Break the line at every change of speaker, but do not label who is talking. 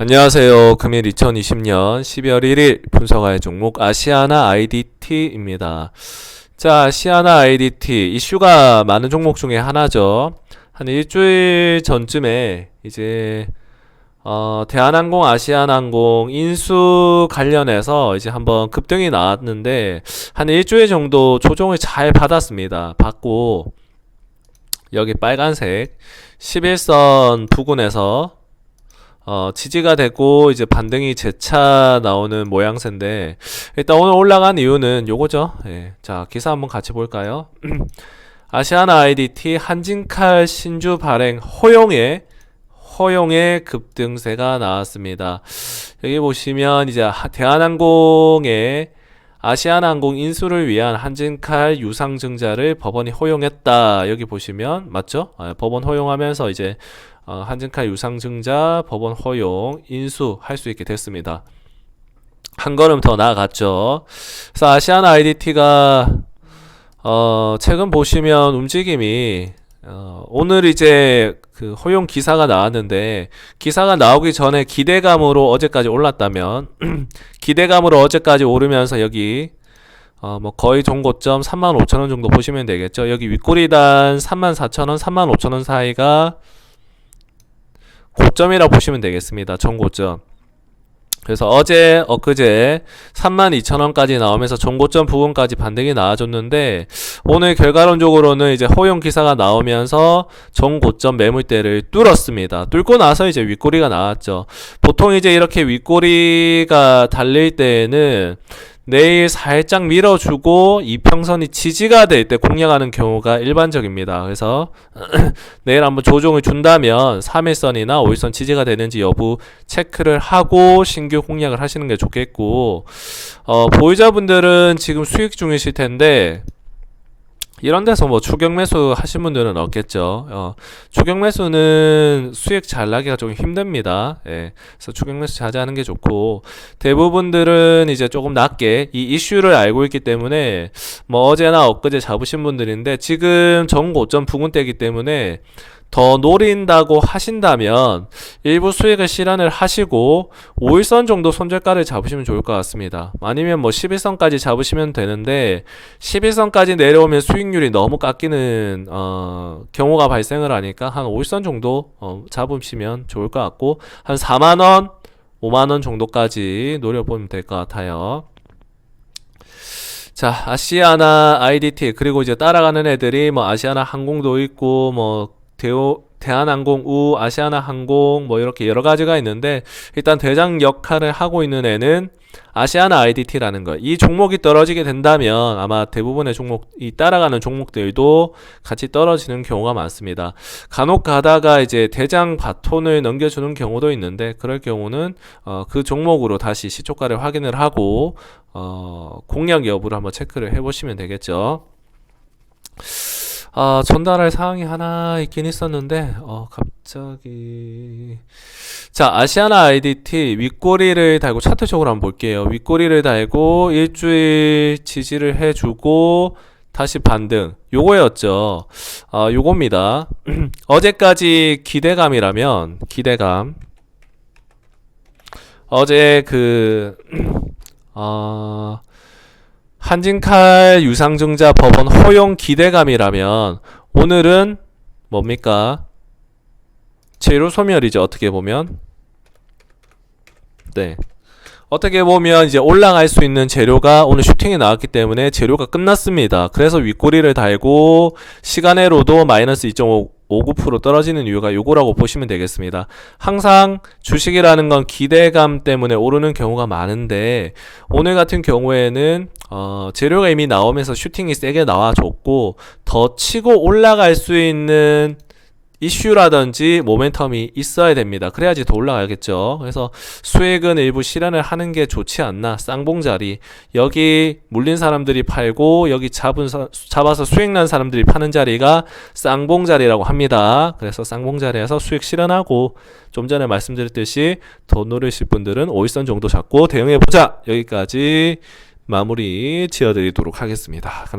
안녕하세요. 금일 2020년 12월 1일 분석할 종목 아시아나 IDT입니다. 자, 아시아나 IDT 이슈가 많은 종목 중에 하나죠. 한 일주일 전쯤에 이제 어, 대한항공, 아시아나항공 인수 관련해서 이제 한번 급등이 나왔는데 한 일주일 정도 조정을 잘 받았습니다. 받고 여기 빨간색 11선 부근에서 어, 지지가 되고 이제 반등이 재차 나오는 모양새인데 일단 오늘 올라간 이유는 요거죠. 예. 자, 기사 한번 같이 볼까요? 아시아나 IDT 한진칼 신주 발행 허용에 허용의 급등세가 나왔습니다. 여기 보시면 이제 하- 대한항공의 아시아나항공 인수를 위한 한진칼 유상증자를 법원이 허용했다. 여기 보시면 맞죠? 아, 법원 허용하면서 이제 어, 한진칼 유상증자 법원 허용 인수 할 수 있게 됐습니다. 한 걸음 더 나아갔죠. 그래서 아시아나 IDT가 어, 최근 보시면 움직임이 어, 오늘 이제 그 허용 기사가 나왔는데 기사가 나오기 전에 기대감으로 어제까지 올랐다면 기대감으로 어제까지 오르면서 여기 어, 뭐 거의 종고점 35,000원 정도 보시면 되겠죠. 여기 윗꼬리단 34,000원, 35,000원 사이가 고점이라 보시면 되겠습니다. 전고점. 그래서 어제, 엊그제 32,000원까지 나오면서 전고점 부분까지 반등이 나와줬는데 오늘 결과론적으로는 이제 허용 기사가 나오면서 전고점 매물대를 뚫었습니다. 뚫고 나서 이제 윗꼬리가 나왔죠. 보통 이제 이렇게 윗꼬리가 달릴 때에는 내일 살짝 밀어주고 이평선이 지지가 될 때 공략하는 경우가 일반적입니다. 그래서 내일 한번 조정을 준다면 3일선이나 5일선 지지가 되는지 여부 체크를 하고 신규 공략을 하시는 게 좋겠고 어, 보유자분들은 지금 수익 중이실 텐데 이런 데서 뭐 추격 매수 하신 분들은 없겠죠. 어, 추격 매수는 수익 잘 나기가 좀 힘듭니다. 예. 그래서 추격 매수 자제하는 게 좋고 대부분들은 이제 조금 낮게 이 이슈를 알고 있기 때문에 뭐 어제나 엊그제 잡으신 분들인데 지금 정고점 부근대이기 때문에 더 노린다고 하신다면 일부 수익을 실현을 하시고 5일선 정도 손절가를 잡으시면 좋을 것 같습니다. 아니면 뭐 11선까지 잡으시면 되는데 11선까지 내려오면 수익률이 너무 깎이는 어, 경우가 발생을 하니까 한 5일선 정도 어, 잡으시면 좋을 것 같고 한 4만 원, 5만 원 정도까지 노려보면 될 것 같아요. 자, 아시아나 IDT 그리고 이제 따라가는 애들이 뭐 아시아나 항공도 있고 뭐 대호 대한항공, 우, 아시아나항공 뭐 이렇게 여러 가지가 있는데 일단 대장 역할을 하고 있는 애는 아시아나 IDT라는 거. 이 종목이 떨어지게 된다면 아마 대부분의 종목 이 따라가는 종목들도 같이 떨어지는 경우가 많습니다. 간혹 가다가 이제 대장 바톤을 넘겨주는 경우도 있는데 그럴 경우는 어, 그 종목으로 다시 시초가를 확인을 하고 어, 공략 여부를 한번 체크를 해보시면 되겠죠. 아, 전달할 사항이 하나 있긴 있었는데, 어, 갑자기. 자, 아시아나 IDT 윗꼬리를 달고 차트적으로 한번 볼게요. 윗꼬리를 달고 일주일 지지를 해주고, 다시 반등. 요거였죠. 아, 요겁니다. 어제까지 기대감이라면, 기대감. 어제 그, 어, 한진칼 유상증자 법원 허용 기대감이라면 오늘은 뭡니까? 재료 소멸이죠. 어떻게 보면. 네. 어떻게 보면 이제 올라갈 수 있는 재료가 오늘 슈팅이 나왔기 때문에 재료가 끝났습니다. 그래서 윗꼬리를 달고 시간으로도 마이너스 2.59% 떨어지는 이유가 요거라고 보시면 되겠습니다. 항상 주식이라는 건 기대감 때문에 오르는 경우가 많은데 오늘 같은 경우에는 어, 재료가 이미 나오면서 슈팅이 세게 나와줬고 더 치고 올라갈 수 있는 이슈라든지 모멘텀이 있어야 됩니다. 그래야지 더 올라가겠죠. 그래서 수익은 일부 실현을 하는 게 좋지 않나. 쌍봉 자리. 여기 물린 사람들이 팔고 여기 잡은 사, 잡아서 수익 난 사람들이 파는 자리가 쌍봉 자리라고 합니다. 그래서 쌍봉 자리에서 수익 실현하고 좀 전에 말씀드렸듯이 더 노리실 분들은 5일선 정도 잡고 대응해 보자. 여기까지 마무리 지어 드리도록 하겠습니다. 감사합니다.